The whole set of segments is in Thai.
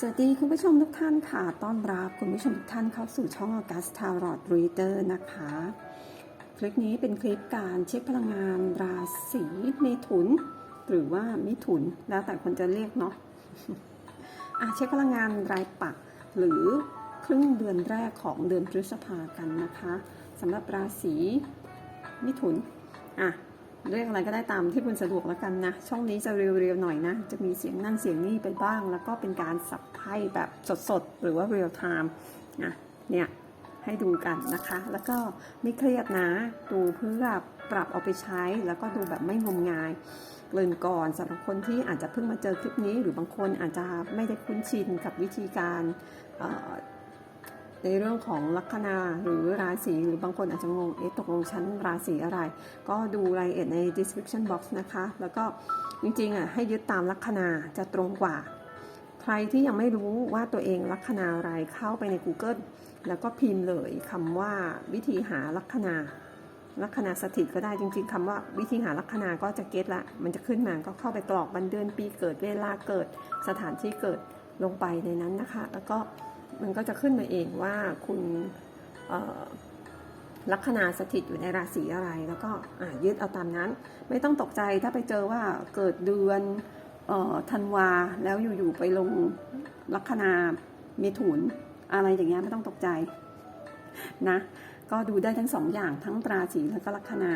สวัสดีคุณผู้ชมทุกท่านค่ะ ต้อนรับคุณผู้ชมทุกท่านเข้าสู่ช่อง August Tarot Reader นะคะ คลิปนี้เป็นคลิปการเช็คพลังงานราศีเมถุน หรือว่ามิถุน แล้วแต่คนจะเรียกเนาะอะเช็คพลังงานรายปัก หรือครึ่งเดือนแรกของเดือนพฤษภากันนะคะสำหรับราศีมิถุนอะ เรียกอะไรก็ได้ตามที่คุณสะดวกแล้วกันนะ ช่องนี้จะเรียวๆหน่อยนะ จะมีเสียงนั่นเสียงนี่ไปบ้าง แล้วก็เป็นการสับไพ่แบบสดๆ หรือว่าเรียลไทม์นะเนี่ยให้ดูกันนะคะ แล้วก็ไม่เครียดนะ ดูเพื่อปรับเอาไปใช้ แล้วก็ดูแบบไม่งมงายเกินก่อนสำหรับคนที่อาจจะเพิ่งมาเจอคลิปนี้ หรือบางคนอาจจะไม่ได้คุ้นชินกับวิธีการ ในเรื่องของลัคนาหรือราศีหรือบางคนอาจจะงงเอ๊ะตกลงชั้นราศีอะไร ก็ดูรายละเอียดใน description box นะคะ แล้วก็จริงๆอะให้ยึดตามลัคนาจะตรงกว่า ใครที่ยังไม่รู้ว่าตัวเองลัคนาอะไรเข้าไปใน Google แล้วก็พิมพ์เลยคำว่าวิธีหาลัคนาลัคนาสถิตก็ได้จริงๆคำว่าวิธีหาลัคนาก็จะเก็ตละ มันจะขึ้นมาก็เข้าไปกรอกวันเดือนปีเกิดเวลาเกิดสถานที่เกิดลงไปในนั้นนะคะ แล้วก็ มันก็จะขึ้นมาเองว่าคุณลัคนาสถิตอยู่ในราศีอะไร แล้วก็ยึดเอาตามนั้น ไม่ต้องตกใจถ้าไปเจอว่าเกิดเดือนธันวาแล้วอยู่ๆไปลงลัคนาเมถุนอะไรอย่างเงี้ยไม่ต้องตกใจนะก็ดูได้ทั้งสองอย่างทั้งราศีและก็ลัคนา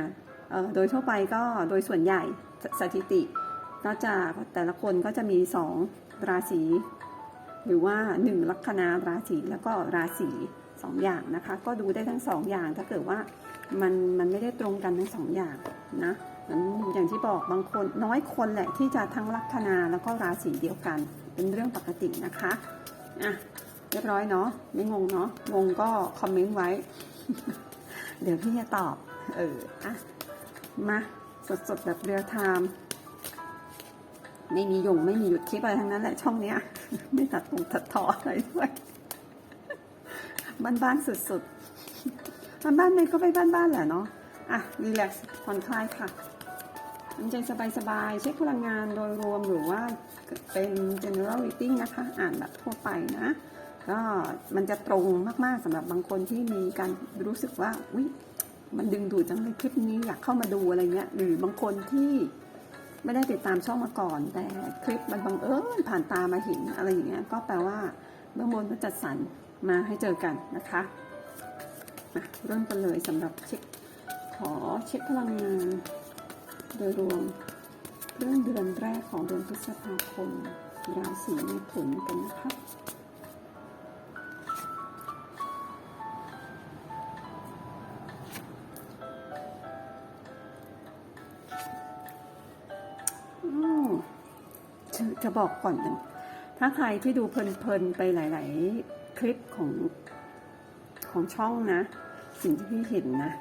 โดยทั่วไปก็โดยส่วนใหญ่สสถิติก็จะแต่ละคนก็จะมีสองราศี หรือว่าหนึ่งลัคนาราศีแล้วก็ราศีสองอย่างนะคะ ก็ดูได้ทั้งสองอย่าง ถ้าเกิดว่ามันมันไม่ได้ตรงกันทั้งสองอย่างนะงั้นอย่างที่บอกบางคนน้อยคนแหละที่จะทั้งลัคนาแล้วก็ราศีเดียวกัน เป็นเรื่องปกตินะคะอะเรียบร้อยเนาะไม่งงเนาะงงก็คอมเมนต์ไว้ เดี๋ยวพี่จะตอบ เอออะมาสดๆแบบเรียลไทม์ ไม่มียงไม่มีหยุดคลิปอะไรทั้งนั้นแหละช่องเนี้ย ไม่ตัดตรงตัดต่ออะไรด้วยบ้านๆสุดๆบ้านๆเลยก็ไปบ้านๆแหละเนาะอะรีแลกซ์ผ่อนคลายค่ะทำใจสบายๆเช็คพลังงานโดยรวมหรือว่าเป็น general reading นะคะ อ่านแบบทั่วไปนะก็มันจะตรงมากๆสำหรับบางคนที่มีการรู้สึกว่าวิมันดึงดูดจังเลยคลิปนี้อยากเข้ามาดูอะไรเงี้ย หรือบางคนที่ ไม่ได้ติดตามช่องมาก่อน แต่คลิปมันบังเอิญผ่านตามาเห็นอะไรอย่างเงี้ยก็แปลว่าเบื้องบนก็จัดสรรมาให้เจอกันนะคะมาเริ่มกันเลยสำหรับเช็คขอเช็คพลังงานโดยรวมเรื่องเดือนแรกของเดือนพฤษภาคมราศีเมถุนกันนะคะ บอกก่อนนะถ้าใครที่ดูเพลินๆไปหลาย ๆ คลิปของของช่องนะ สิ่งที่พี่เห็นนะ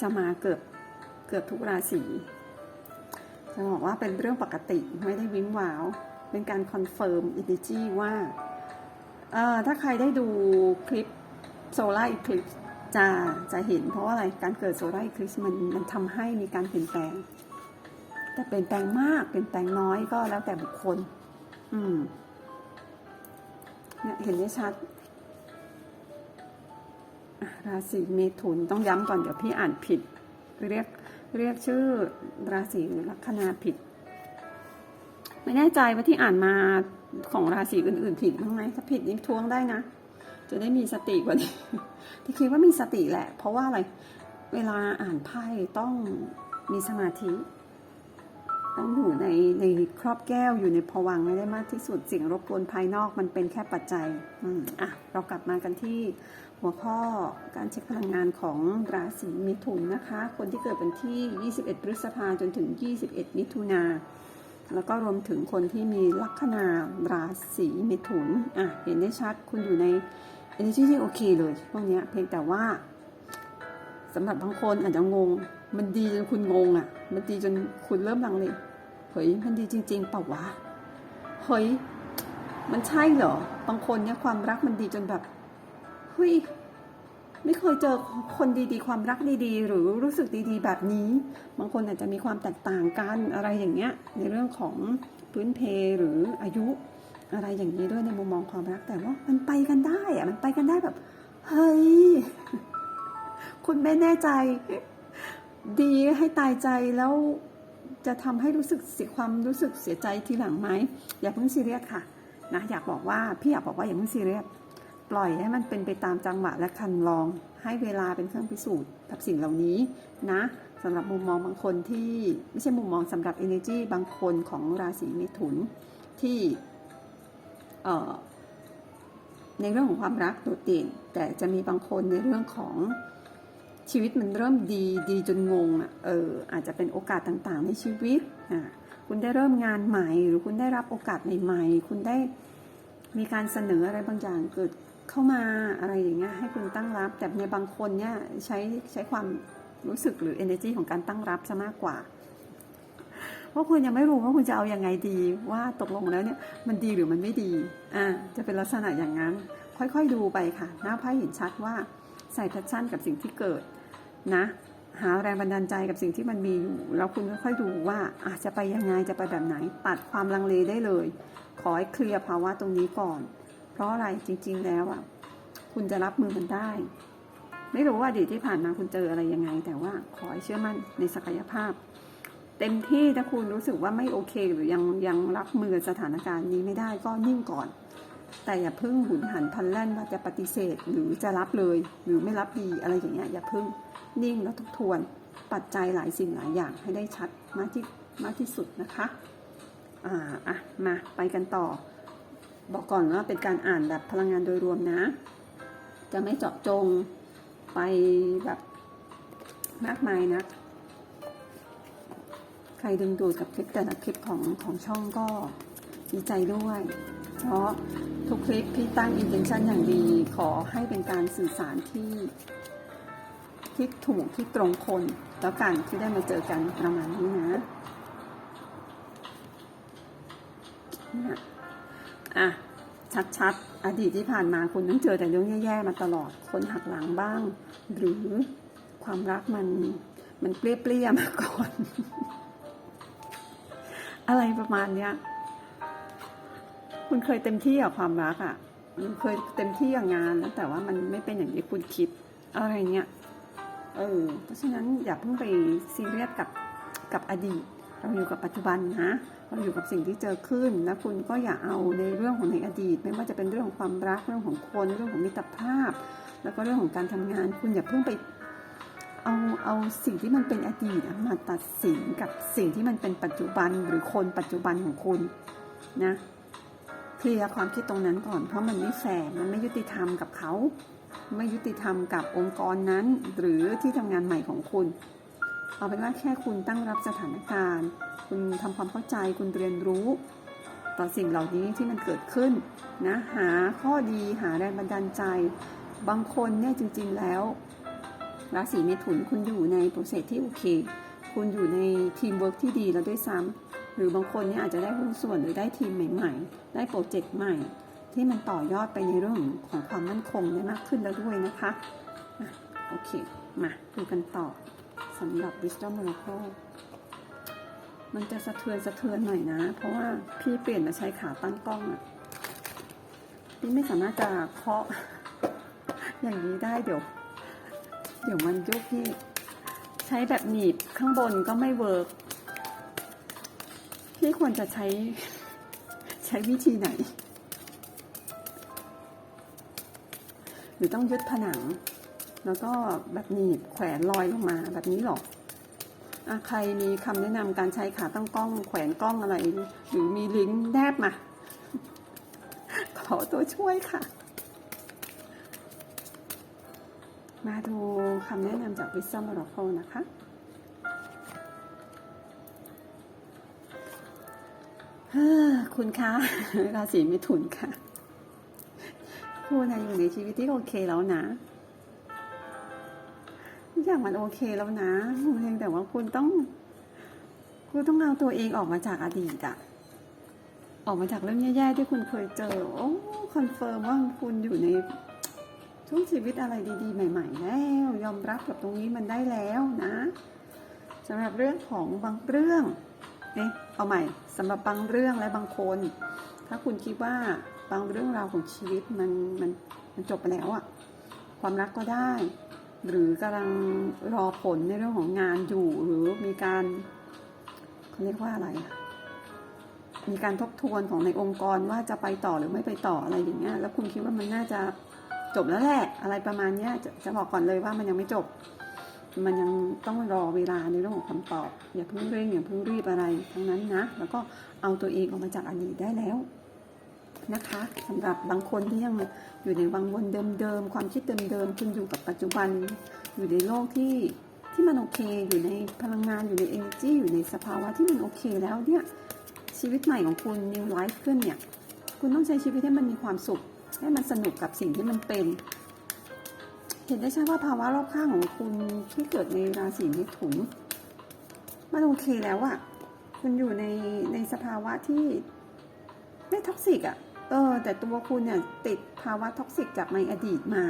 จะมาเกือบเกือบทุกราศีจะบอกว่าเป็นเรื่องปกติไม่ได้วิ้งว้าว เป็นการคอนเฟิร์มอินดิจีว่าเอ่อถ้าใครได้ดูคลิปโซล่าอีคลิปจะจะเห็นเพราะว่าอะไรการเกิดโซล่าอีคลิปมันมันทำให้มีการเปลี่ยนแปลง แต่เปลี่ยนแปลงมากเปลี่ยนแปลงน้อยก็แล้วแต่บุคคล อืมเนี่ยเห็นได้ชัด ราศีเมถุนต้องย้ำก่อนเดี๋ยวพี่อ่านผิด เรียกเรียกชื่อราศีหรือลัคนาผิด ไม่แน่ใจว่าที่อ่านมาของราศีอื่น ๆ ผิดบ้างไหมถ้าผิดนี่ทวงได้นะจะได้มีสติกว่านี้ที่คิดว่ามีสติแหละ เพราะว่าอะไร เวลาอ่านไพ่ต้องมีสมาธิ ต้องอยู่ในในครอบแก้วอยู่ในภวังให้ได้มากที่สุดสิ่งรบกวนภายนอกมันเป็นแค่ปัจจัยอืมอะเรากลับมากันที่หัวข้อการเช็คพลังงานของราศีมิถุนนะคะ คนที่เกิดวันที่ 21 พฤษภาจนถึง 21 มิถุนาแล้วก็รวมถึงคนที่มีลัคนาราศีมิถุนอะเห็นได้ชัดคุณอยู่ใน energy ที่โอเคเลยพวกนี้เพียงแต่ว่าสำหรับบางคนอาจจะงง มันดีจนคุณงงอะ มันดีจนคุณเริ่มลังเล ฮ้ยมันดีจริง ๆ เปล่าวะเฮ้ยมันใช่เหรอบางคนเนี่ยความรักมันดีจนแบบเฮ้ยไม่เคยเจอคนดีๆ ความรักดีๆ หรือรู้สึกดีๆ แบบนี้ บางคนอาจจะมีความแตกต่างกันอะไรอย่างเงี้ย ในเรื่องของพื้นเพหรืออายุอะไรอย่างนี้ด้วยในมุมมองความรักแต่ว่ามันไปกันได้อะมันไปกันได้แบบ เฮ้ย คุณไม่แน่ใจ ดีให้ตายใจแล้ว จะทำให้รู้สึกเสียความรู้สึกเสียใจทีหลังไหมอย่าเพิ่งซีเรียสค่ะนะอยากบอกว่าพี่อยากบอกว่าอย่าเพิ่งซีเรียสปล่อยให้มันเป็นไปตามจังหวะและคันลอง ให้เวลาเป็นเครื่องพิสูจน์กับสิ่งเหล่านี้นะสำหรับมุมมองบางคนที่ไม่ใช่มุมมองสำหรับ energy บางคนของราศีเมถุนที่ในเรื่องของความรักโดดเด่นแต่จะมีบางคนในเรื่องของ ชีวิตมันเริ่มดีดีจนงงอะเอออาจจะเป็นโอกาสต่างๆ ในชีวิตอ่าคุณได้เริ่มงานใหม่ หรือคุณได้รับโอกาสใหม่ๆ คุณได้มีการเสนออะไรบางอย่างเกิดเข้ามาอะไรอย่างเงี้ยให้คุณตั้งรับ แต่ในบางคนเนี่ยใช้ใช้ความรู้สึกหรือ energy ของการตั้งรับซะมากกว่าเพราะคุณยังไม่รู้ว่าคุณจะเอาอยัางไงดีว่าตกลงแล้วเนี่ยมันดีหรือมันไม่ดีอ่าจะเป็นลักษณะอย่างนั้น ค่อยๆดูไปค่ะ หน้าไพ่เห็นชัดว่าใส่แพชชั่นกับสิ่งที่เกิด นะ หาแรงบันดาลใจกับสิ่งที่มันมีอยู่ แล้วคุณค่อยๆดูว่าอาจจะไปยังไงจะไปแบบไหนตัดความลังเลได้เลย ขอให้เคลียร์ภาวะตรงนี้ก่อน เพราะอะไรจริง ๆ แล้วอะคุณจะรับมือมันได้ ไม่รู้ว่าอดีตที่ผ่านมาคุณเจออะไรยังไง แต่ว่าขอให้เชื่อมั่นในศักยภาพ เต็มที่ถ้าคุณรู้สึกว่าไม่โอเค หรือยังยังรับมือสถานการณ์นี้ไม่ได้ก็นิ่งก่อนแต่อย่าพิ่งหุนหันพลันแล่นว่าจะปฏิเสธหรือจะรับเลย หรือไม่รับดีอะไรอย่างเงี้ยอย่าพิ่ง นิ่งแล้วทบทวนปัจจัยหลายสิ่งหลายอย่างให้ได้ชัดมากที่มากที่สุดนะคะอ่าอะมาไปกันต่อ บอกก่อนว่าเป็นการอ่านแบบพลังงานโดยรวมนะ จะไม่เจาะจงไปแบบมากมายนะใครดึงดูดกับคลิปแต่ละคลิปของของช่องก็ดีใจด้วย เพราะทุกคลิปพี่ตั้ง intention อย่างดี ขอให้เป็นการสื่อสารที่ ที่ถูกที่ตรงคน แล้วกันที่ได้มาเจอกันประมาณนี้นะเนี่ยอะชัดๆ อดีตที่ผ่านมาคุณต้องเจอแต่เรื่องแย่ๆมาตลอด คนหักหลังบ้าง หรือความรักมันมันเปรี้ยๆมาก่อน อะไรประมาณเนี้ย คุณเคยเต็มที่กับความรักอะ่ะ คุณเคยเต็มที่กับงานแล้วแต่ว่ามันไม่เป็นอย่างที่คุณคิด อะไรเงี้ย เออเพราะฉะนั้นอย่าเพิ่งไปซีเรียสกับกับอดีต เราอยู่กับปัจจุบันนะ เราอยู่กับสิ่งที่เจอขึ้นแล้วคุณก็อย่าเอาในเรื่องของในอดีต ไม่ว่าจะเป็นเรื่องของความรักเรื่องของคนเรื่องของมิตรภาพ แล้วก็เรื่องของการทำงาน คุณอย่าเพิ่งไปเอาเอาสิ่งที่มันเป็นอดีตมาตัดสินกับสิ่งที่มันเป็นปัจจุบันหรือคนปัจจุบันของคุณนะเคลียร์ความคิดตรงนั้นก่อนเพราะมันไม่แฟร์มันไม่ยุติธรรมกับเขา ไม่ยุติธรรมกับองค์กรนั้น หรือที่ทำงานใหม่ของคุณ เอาเป็นว่าแค่คุณตั้งรับสถานการณ์ คุณทำความเข้าใจคุณเรียนรู้ ต่อสิ่งเหล่านี้ที่มันเกิดขึ้นนะหาข้อดีหาแรงบันดาลใจ บางคนเนี่ยจริง ๆแล้วราศีเมถุนคุณอยู่ในโปรเซสที่โอเค คุณอยู่ในทีมเวิร์กที่ดีแล้วด้วยซ้ำหรือบางคนเนี่ยอาจจะได้หุ้นส่วนหรือได้ทีมใหม่ ๆ ได้โปรเจกต์ใหม่ ที่มันต่อยอดไปในเรื่องของความมั่นคงได้มากขึ้นแล้วด้วยนะคะอะโอเค มาดูกันต่อสำหรับ Wisdom Oracle มันจะสะเทือนสะเทือนหน่อยนะ เพราะว่าพี่เปลี่ยนมาใช้ขาตั้งกล้องอะพี่ไม่สามารถจะเคาะอย่างนี้ได้เดี๋ยว เดี๋ยวมันยุบพี่ ใช้แบบหนีบข้างบนก็ไม่เวิร์กพี่ควรจะใช้ใช้วิธีไหน หรือต้องยึดผนัง แล้วก็แบบหนีบแขวนลอยลงมาแบบนี้หรออะใครมีคำแนะนำการใช้ขาตั้งกล้อง แขวนกล้องอะไร หรือมีลิงก์แนบมา ขอตัวช่วยค่ะ มาดูคำแนะนำจาก Wisdom Oracle นะคะคุณคะราศีมิถุนค่ะ คุณนะอยู่ในชีวิตที่โอเคแล้วนะทุกอย่างมันโอเคแล้วนะเพียงแต่ว่าคุณต้อง คุณต้องเอาตัวเองออกมาจากอดีตอะออกมาจากเรื่องแย่ๆที่คุณเคยเจอ โอ้คอนเฟิร์มว่าคุณอยู่ในช่วงชีวิตอะไรดีๆ ใหม่ ๆ แล้ว ยอมรับกับตรงนี้มันได้แล้วนะสำหรับเรื่องของบางเรื่องเอ๊ะเอาใหม่สำหรับบางเรื่องและบางคน ถ้าคุณคิดว่า บางเรื่องราวของชีวิตมันมันมันจบไปแล้วอะความรักก็ได้ หรือกำลังรอผลในเรื่องของงานอยู่หรือมีการเขาเรียกว่าอะไรอะมีการทบทวนของในองค์กรว่าจะไปต่อหรือไม่ไปต่ออะไรอย่างเงี้ย แล้วคุณคิดว่ามันน่าจะจบแล้วแหละ อะไรประมาณเนี้ยจะจะบอกก่อนเลยว่ามันยังไม่จบ มันยังต้องรอเวลาในเรื่องของคำตอบ อย่าเพิ่งเร่งอย่าเพิ่งรีบอะไรทั้งนั้นนะ แล้วก็เอาตัวเองออกมาจากอดีตได้แล้ว นะคะสำหรับบางคนที่ยังอยู่ในวังวนเดิมๆความคิดเดิมๆคุณอยู่กับปัจจุบัน อยู่ในโลกที่ที่มันโอเค อยู่ในพลังงานอยู่ใน energy อยู่ในสภาวะที่มันโอเคแล้วเนี่ยชีวิตใหม่ของคุณ new life ขึ้นเนี่ยคุณต้องใช้ชีวิตให้มันมีความสุข ให้มันสนุกกับสิ่งที่มันเป็น เห็นได้ชัดว่าภาวะรอบข้างของคุณที่เกิดในราศีมิถุนมันโอเคแล้วอะคุณอยู่ในในสภาวะที่ไม่ท็อกซิกอะ เออแต่ตัวคุณเนี่ยติดภาวะท็อกซิกจากในอดีตมา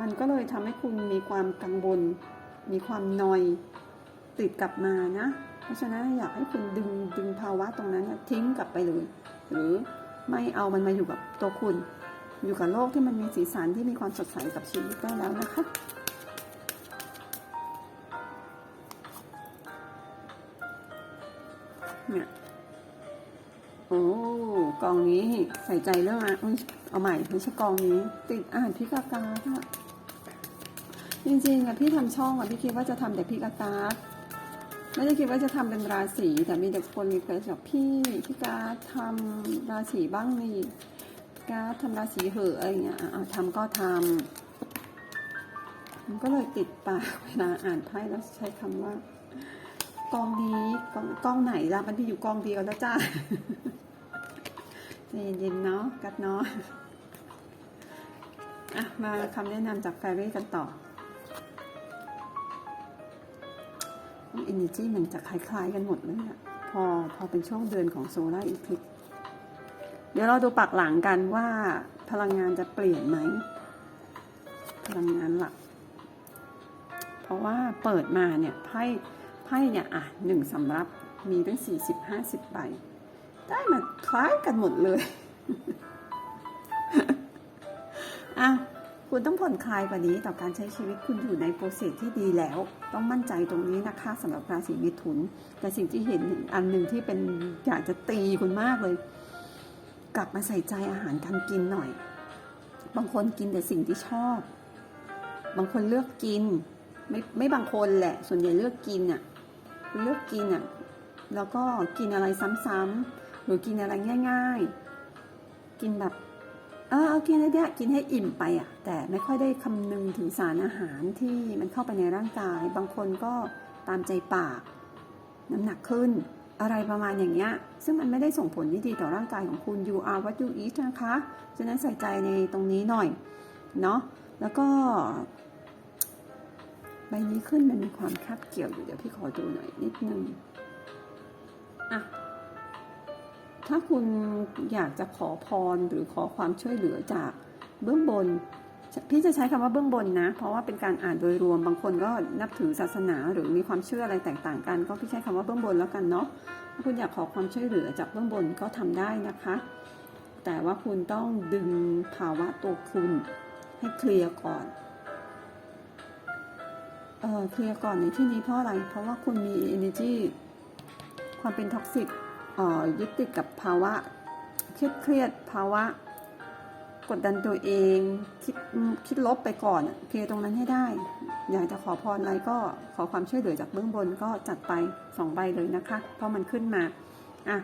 มันก็เลยทำให้คุณมีความกังวล มีความนอยติดกลับมานะ เพราะฉะนั้นอยากให้คุณดึงดึงภาวะตรงนั้นเนี่ยทิ้งกลับไปเลย หรือไม่เอามันมาอยู่กับตัวคุณ อยู่กับโลกที่มันมีสีสันที่มีความสดใสกับชีวิตได้แล้วนะคะเนี่ย กองนี้ใส่ใจเรื่องอะเอาใหม่ไม่ใช่กองนี้ ติดอ่านพิกากาค่ะจริงๆอะพี่ทำช่องอะพี่คิดว่าจะทำแต่พิกากาไม่ได้คิดว่าจะทำเป็นราศีแต่มีแต่คนรีเควสบอกพี่พี่กาทำราศีบ้างนี่การทำราศีเหอะอะไรเงี้ยอะอะทำก็ทำมันก็เลยติดปากเวลาอ่านไพ่แล้วใช้คำว่ากองนี้กองกองไหนล่ะมันมีอยู่กองเดียวแล้วจ้า ใจเย็นๆเนาะกัดเนาะอะมาคำแนะนำจากแฟรี่กันต่ออินดิจี้มันจะคล้ายๆกันหมดเลยอะพอพอเป็นช่วงเดือนของโซลาร์อีคลิปเดี๋ยวเราดูปักหลังกันว่าพลังงานจะเปลี่ยนไหม พลังงานหลัก เพราะว่าเปิดมาเนี่ยไพ่ไพ่เนี่ยอะหนึ่งสำรับมีตั้งสี่สิบห้าสิบใบ ได้มาคล้ายกันหมดเลยอะคุณต้องผ่อนคลายกว่านี้ต่อการใช้ชีวิตคุณอยู่ในโปรเซสที่ดีแล้ว ต้องมั่นใจตรงนี้นะคะสำหรับราศีมิถุน แต่สิ่งที่เห็นอันหนึ่งที่เป็นอยากจะตีคุณมากเลย กลับมาใส่ใจอาหารการกินหน่อย บางคนกินแต่สิ่งที่ชอบ บางคนเลือกกิน ไม่ไม่บางคนแหละ ส่วนใหญ่เลือกกินอะเลือกกินอะแล้วก็กินอะไรซ้ำๆ หรือกินอะไรง่าย ๆ กินแบบเออเอากินได้เนี่ยกินให้อิ่มไปอะ แต่ไม่ค่อยได้คำนึงถึงสารอาหารที่มันเข้าไปในร่างกาย บางคนก็ตามใจปาก น้ำหนักขึ้น อะไรประมาณอย่างเงี้ย ซึ่งมันไม่ได้ส่งผลที่ดีต่อร่างกายของคุณ you are what you eat นะคะ ฉะนั้นใส่ใจในตรงนี้หน่อย เนาะ แล้วก็ ใบนี้ขึ้นมันมีความคาบเกี่ยวอยู่ เดี๋ยวพี่ขอดูหน่อยนิดนึง อะ ถ้าคุณอยากจะขอพรหรือขอความช่วยเหลือจากเบื้องบน พี่จะใช้คำว่าเบื้องบนนะ เพราะว่าเป็นการอ่านโดยรวม บางคนก็นับถือศาสนาหรือมีความเชื่ออะไรแตกต่างกัน ก็พี่ใช้คำว่าเบื้องบนแล้วกันเนาะ ถ้าคุณอยากขอความช่วยเหลือจากเบื้องบนก็ทำได้นะคะ แต่ว่าคุณต้องดึงภาวะตัวคุณให้เคลียร์ก่อนเออเคลียร์ก่อนในที่นี้เพราะอะไร เพราะว่าคุณมี energy ความเป็นท็อกซิก ยึดติดกับภาวะเครียดเครียดภาวะ กดดันตัวเองคิดคิดลบไปก่อนเคลียร์ตรงนั้นให้ได้ อยากจะขอพรอะไรก็ขอความช่วยเหลือจากเบื้องบนก็จัดไปสองใบเลยนะคะ เพราะมันขึ้นมาอะ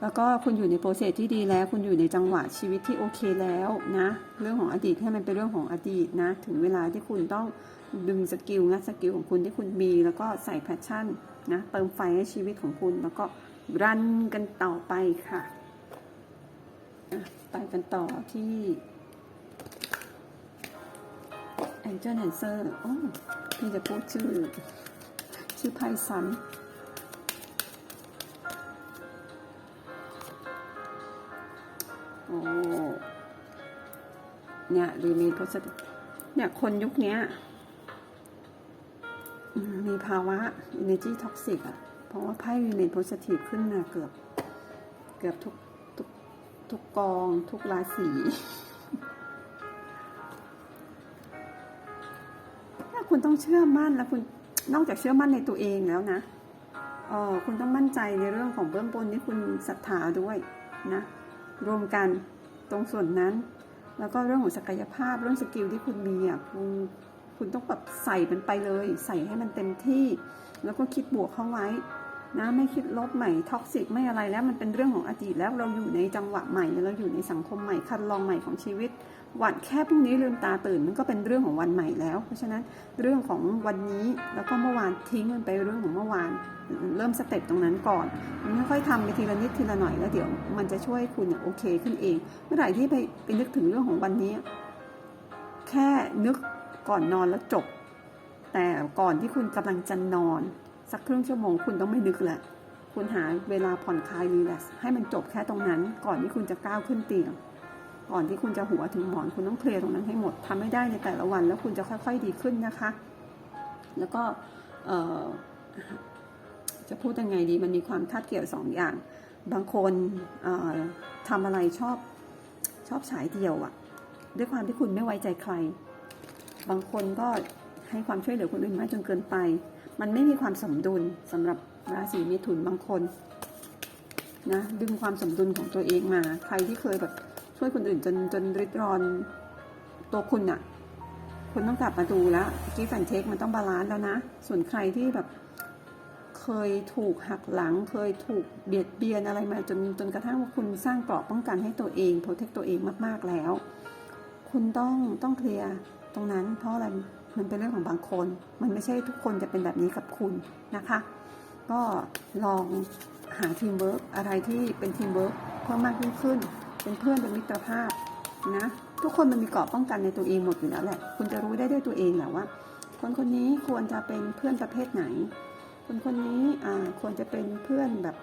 แล้วก็คุณอยู่ในโปรเซสที่ดีแล้ว คุณอยู่ในจังหวะชีวิตที่โอเคแล้วนะ เรื่องของอดีตให้มันเป็นเรื่องของอดีตนะ ถึงเวลาที่คุณต้องดึงสกิลงัดสกิลของคุณที่คุณมี แล้วก็ใส่แพชชั่นนะ เติมไฟให้ชีวิตของคุณแล้วก็ รันกันต่อไปค่ะไปกันต่อที่ Angel Answer โอ้พี่จะพูดชื่อ ชื่อไพ่ซ้ำโอ้เนี่ย remain positive เนี่ยคนยุคนี้มมีภาวะ energy toxic อะ เพราะว่าไพ่ remain positive ขึ้นมาเกือบ เกือบทุกทุกทุกกองทุกราศีถ้าคุณต้องเชื่อมั่นแล้วคุณนอกจากเชื่อมั่นในตัวเองแล้วนะเออคุณต้องมั่นใจในเรื่องของเบื้องบนที่คุณศรัทธาด้วยนะ รวมกันตรงส่วนนั้น แล้วก็เรื่องของศักยภาพเรื่องสกิลที่คุณมีอะคุณคุณต้องแบบใส่มันไปเลย ใส่ให้มันเต็มที่ แล้วก็คิดบวกเข้าไว้ นะไม่คิดลบใหม่ท็อกซิกไม่อะไรแล้วมันเป็นเรื่องของอดีตแล้วเราอยู่ในจังหวะใหม่เราอยู่ในสังคมใหม่คันลองใหม่ของชีวิต วันแค่พรุ่งนี้ลืมตาตื่นมันก็เป็นเรื่องของวันใหม่แล้ว เพราะฉะนั้นเรื่องของวันนี้แล้วก็เมื่อวานทิ้งมันไปเรื่องของเมื่อวาน เริ่มสเต็ปตรงนั้นก่อนมันค่อยๆทำไปทีละนิดทีละหน่อยแล้วเดี๋ยวมันจะช่วยคุณเนี่ยโอเคขึ้นเอง เมื่อไหร่ที่ไปไปนึกถึงเรื่องของวันนี้ แค่นึกก่อนนอนแล้วจบ แต่ก่อนที่คุณกำลังจะนอน สักครึ่งชั่วโมงคุณต้องไม่นึกแหละ คุณหาเวลาผ่อนคลายรีแลกซ์ให้มันจบแค่ตรงนั้น ก่อนที่คุณจะก้าวขึ้นเตียง ก่อนที่คุณจะหัวถึงหมอนคุณต้องเคลียร์ตรงนั้นให้หมดทำไม่ได้ในแต่ละวัน แล้วคุณจะค่อย ๆดีขึ้นนะคะ แล้วก็จะพูดยังไงดีมันมีความคาดเกี่ยวสองอย่าง บางคนทำอะไรชอบชอบฉายเดียวอะด้วยความที่คุณไม่ไว้ใจใคร บางคนก็ ให้ความช่วยเหลือคนอื่นมากจนเกินไป มันไม่มีความสมดุลสำหรับราศีเมถุนบางคนนะดึงความสมดุลของตัวเองมา ใครที่เคยแบบช่วยคนอื่นจนจนริดรอนตัวคุณอะคุณต้องกลับมาดูแล้วกีแฟนเทคมันต้องบาลานซ์แล้วนะ ส่วนใครที่แบบเคยถูกหักหลัง เคยถูกเบียดเบียนอะไรมาจนจนกระทั่งว่าคุณสร้างเกราะป้องกันให้ตัวเองโปรเทคตัวเองมากๆแล้ว คุณต้องต้องเคลียร์ตรงนั้นเพราะอะไร มันเป็นเรื่องของบางคน มันไม่ใช่ทุกคนจะเป็นแบบนี้กับคุณนะคะ ก็ลองหาทีมเวิร์กอะไรที่เป็นทีมเวิร์กเพิ่มมากยิ่งขึ้น เป็นเพื่อนเป็นมิตรภาพนะทุกคนมันมีเกราะป้องกันในตัวเองหมดอยู่แล้วแหละ คุณจะรู้ได้ด้วยตัวเองแหละว่า คนคนนี้ควรจะเป็นเพื่อนประเภทไหน คนคนนี้ควรจะเป็นเพื่อนแบบ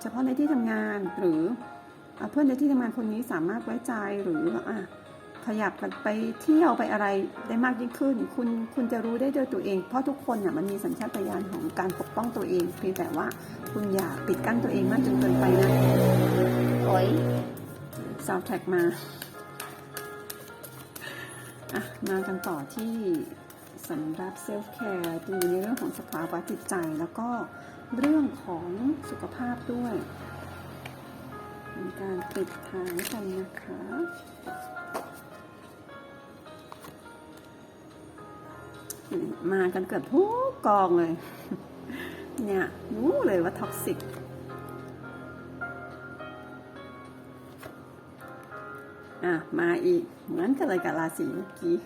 เฉพาะในที่ทำงานหรืออเพื่อนในที่ทำงานคนนี้สามารถไว้ใจหรืออะ ขยับกันไปเที่ยวไปอะไรได้มากยิ่งขึ้น คุณคุณจะรู้ได้ด้วยตัวเอง เพราะทุกคนเนี่ยมันมีสัญชาตญาณของการปกป้องตัวเองเพียงแต่ว่าคุณอย่าปิดกั้นตัวเองมากจนเกินไปนะโอ้ยซาวแท็กมาอะมากันต่อที่สำหรับเซลฟ์แคร์ดูในเรื่องของสภาวะจิตใจแล้วก็เรื่องของสุขภาพด้วยเป็นการปิดท้ายกันนะคะ มากันเกือบทุกกองเลย เนี่ยรู้เลยว่าท็อกซิกอะมาอีกเหมือนกันเลยกับราศีเมื่อกี้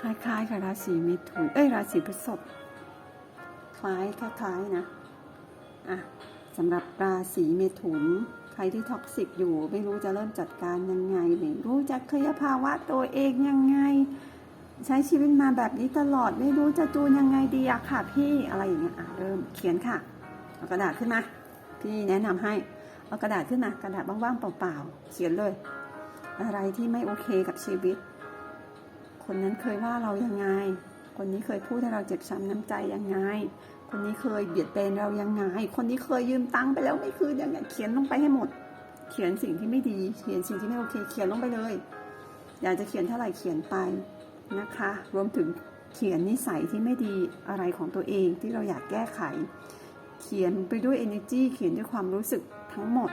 คล้ายๆกับราศีมิถุนเอ้ยราศีพฤษภคล้ายคล้ายๆนะอะสำหรับราศีเมถุน ใครที่ท็อกซิกอยู่ ไม่รู้จะเริ่มจัดการยังไง ไม่รู้จะเคลียร์ภาวะตัวเองยังไง ใช้ชีวิตมาแบบนี้ตลอดไม่รู้จะจูนยังไงดีอะค่ะ พี่อะไรอย่างเงี้ยอะเริ่มเขียนค่ะเอากระดาษขึ้นมา พี่แนะนำให้เอากระดาษขึ้นมากระดาษว่างๆเปล่าๆเขียนเลย อะไรที่ไม่โอเคกับชีวิต คนนั้นเคยว่าเรายังไง คนนี้เคยพูดให้เราเจ็บช้ำน้ำใจยังไง คนนี้เคยเบียดเบนเรายังไง คนนี้เคยยืมตังค์ไปแล้วไม่คืนยังไงเขียนลงไปให้หมด เขียนสิ่งที่ไม่ดี เขียนสิ่งที่ไม่โอเค เขียนลงไปเลย อยากจะเขียนเท่าไหร่เขียนไป นะคะ รวมถึงเขียนนิสัยที่ไม่ดีอะไรของตัวเองที่เราอยากแก้ไข เขียนไปด้วย energy เขียนด้วยความรู้สึกทั้งหมด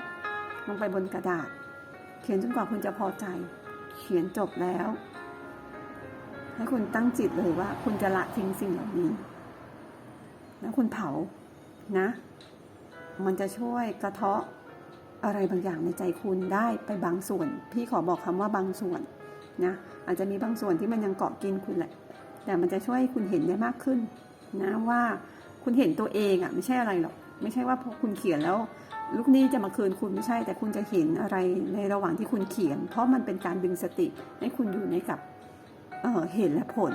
ลงไปบนกระดาษ เขียนจนกว่าคุณจะพอใจ เขียนจบแล้ว ให้คุณตั้งจิตเลยว่า คุณจะละทิ้งสิ่งเหล่านี้ แล้วคุณเผานะ มันจะช่วยกระเทาะอะไรบางอย่างในใจคุณได้ไปบางส่วน พี่ขอบอกคำว่าบางส่วนนะ อาจจะมีบางส่วนที่มันยังเกาะกินคุณแหละ แต่มันจะช่วยคุณเห็นได้มากขึ้นนะว่าคุณเห็นตัวเองอะ่ะไม่ใช่อะไรหรอก ไม่ใช่ว่าพอคุณเขียนแล้ว ลูกนี้จะมาคืนคุณไม่ใช่ แต่คุณจะเห็นอะไรในระหว่างที่คุณเขียน เพราะมันเป็นการดึงสติให้คุณอยู่ในกับเเหตุและผล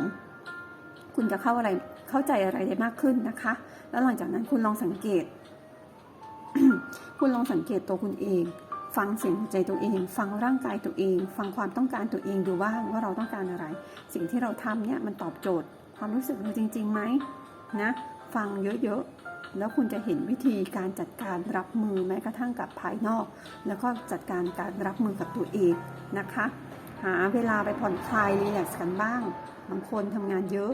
คุณจะเข้าอะไรเข้าใจอะไรได้มากขึ้นนะคะ แล้วหลังจากนั้นคุณลองสังเกต คุณลองสังเกตตัวคุณเอง ฟังเสียงหัวใจตัวเอง ฟังร่างกายตัวเอง ฟังความต้องการตัวเองดูบ้างว่าเราต้องการอะไร สิ่งที่เราทำเนี่ยมันตอบโจทย์ ความรู้สึกเราจริงๆไหมนะฟังเยอะๆ แล้วคุณจะเห็นวิธีการจัดการรับมือแม้กระทั่งกับภายนอก แล้วก็จัดการการรับมือกับตัวเองนะคะ หาเวลาไปผ่อนคลายรีแลกซ์กันบ้างบางคนทำงานเยอะ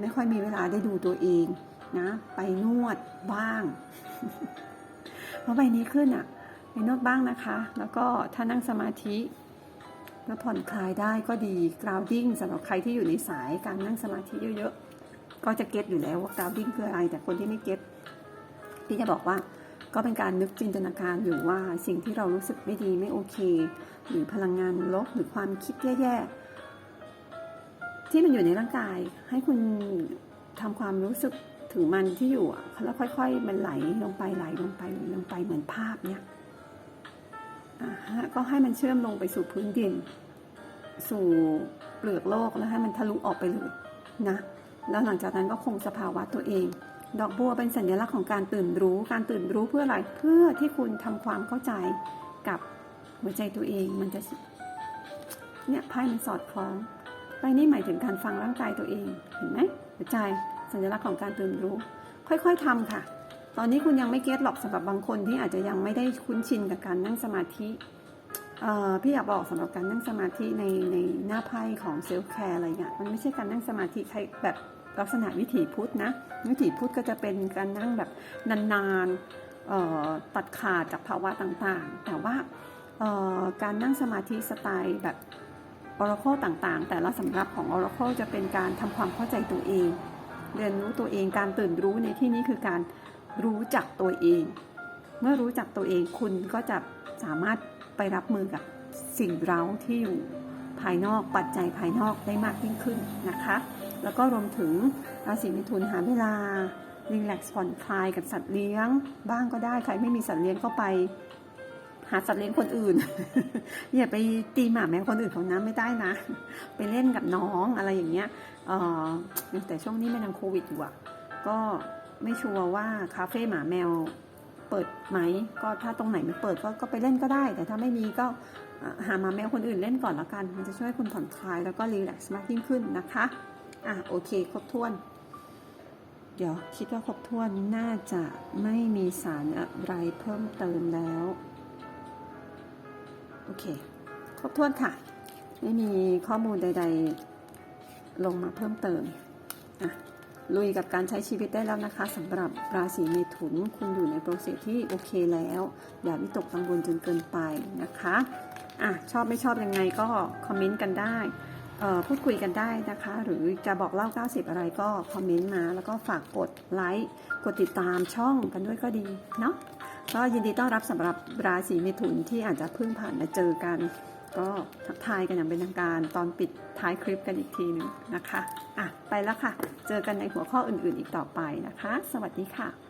ไม่ค่อยมีเวลาได้ดูตัวเองนะไปนวดบ้างเพราะใบนี้ขึ้นอะ ไปนวดบ้างนะคะ แล้วก็ถ้านั่งสมาธิแล้วผ่อนคลายได้ก็ดี grounding สำหรับใครที่อยู่ในสายการนั่งสมาธิเยอะๆ ก็จะเก็ตอยู่แล้วว่า grounding คืออะไร แต่คนที่ไม่เก็ตพี่จะบอกว่าก็เป็นการนึกจินตนาการอยู่ว่าสิ่งที่เรารู้สึกไม่ดีไม่โอเค หรือพลังงานลบหรือความคิดแย่ๆ ที่มันอยู่ในร่างกาย ให้คุณทำความรู้สึกถึงมันที่อยู่แล้วค่อย ๆ มันไหลลงไปไหลลงไปไหลลงไปเหมือนภาพเนี่ย ก็ให้มันเชื่อมลงไปสู่พื้นดิน สู่เปลือกโลกแล้วให้มันทะลุออกไปเลยนะแล้วหลังจากนั้นก็คงสภาวะตัวเอง ดอกบัวเป็นสัญลักษณ์ของการตื่นรู้ การตื่นรู้เพื่ออะไรเพื่อที่คุณทำความเข้าใจกับหัวใจตัวเองมันจะเนี่ยไพ่มันสอดคล้องไพ่นี่หมายถึงการฟังร่างกายตัวเองเห็นไหมหัวใจสัญลักษณ์ของการตื่นรู้ ค่อยๆทำค่ะ ตอนนี้คุณยังไม่เก็ตหรอกสำหรับบางคนที่อาจจะยังไม่ได้คุ้นชินกับการนั่งสมาธิพี่อยากบอกสำหรับการนั่งสมาธิในในหน้าไพ่ของเซลฟ์แคร์อะไรเงี้ยมันไม่ใช่การนั่งสมาธิใครแบบลักษณะวิถีพุทธนะวิถีพุทธก็จะเป็นการนั่งแบบนานๆตัดขาดจากภาวะต่างๆ แต่ว่าการนั่งสมาธิสไตล์แบบ Oracle ต่างๆ แต่ละสำรับของ Oracle จะเป็นการทำความเข้าใจตัวเอง เรียนรู้ตัวเองการตื่นรู้ในที่นี้คือการ รู้จักตัวเอง เมื่อรู้จักตัวเองคุณก็จะสามารถไปรับมือกับสิ่งเร้าที่อยู่ภายนอกปัจจัยภายนอกได้มากยิ่งขึ้นนะคะ แล้วก็รวมถึงราศีมิถุนหาเวลารีแลกซ์ผ่อนคลายกับสัตว์เลี้ยง บ้างก็ได้ใครไม่มีสัตว์เลี้ยงก็ไป หาสัตว์เลี้ยงคนอื่น อย่าไปตีหมาแมวคนอื่นของน้ำไม่ได้นะ ไปเล่นกับน้องอะไรอย่างเงี้ยแต่ช่วงนี้มันยังโควิดอยู่อะก็ ไม่ชัวร์ว่าคาเฟ่หมาแมวเปิดไหม ก็ถ้าตรงไหนมันเปิดก็ก็ไปเล่นก็ได้ แต่ถ้าไม่มีก็หาหมาแมวคนอื่นเล่นก่อนละกัน มันจะช่วยคุณผ่อนคลายแล้วก็รีแลกซ์มากยิ่งขึ้นนะคะอะโอเค ครบถ้วน เดี๋ยวคิดว่าครบถ้วนน่าจะไม่มีสารอะไรเพิ่มเติมแล้ว โอเค ครบถ้วนค่ะ ไม่มีข้อมูลใด ๆ ลงมาเพิ่มเติมอะ ลุยกับการใช้ชีวิตได้แล้วนะคะสำหรับราศีเมถุนคุณอยู่ในโปรเซสที่โอเคแล้ว อย่าวิตกกังวลจนเกินไปนะคะอะชอบไม่ชอบยังไงก็คอมเมนต์กันได้พูดคุยกันได้นะคะ หรือจะบอกเล่า 90 อะไรก็คอมเมนต์มา แล้วก็ฝากกดไลค์กดติดตามช่องกันด้วยก็ดีเนาะก็ยินดีต้อนรับสำหรับราศีเมถุนที่อาจจะเพิ่งผ่านมาเจอกัน ก็ทักทายกันอย่างเป็นทางการตอนปิดท้ายคลิปกันอีกทีหนึงนะคะ อะ ไปแล้วค่ะ เจอกันในหัวข้ออื่นๆอีกต่อไปนะคะ สวัสดีค่ะ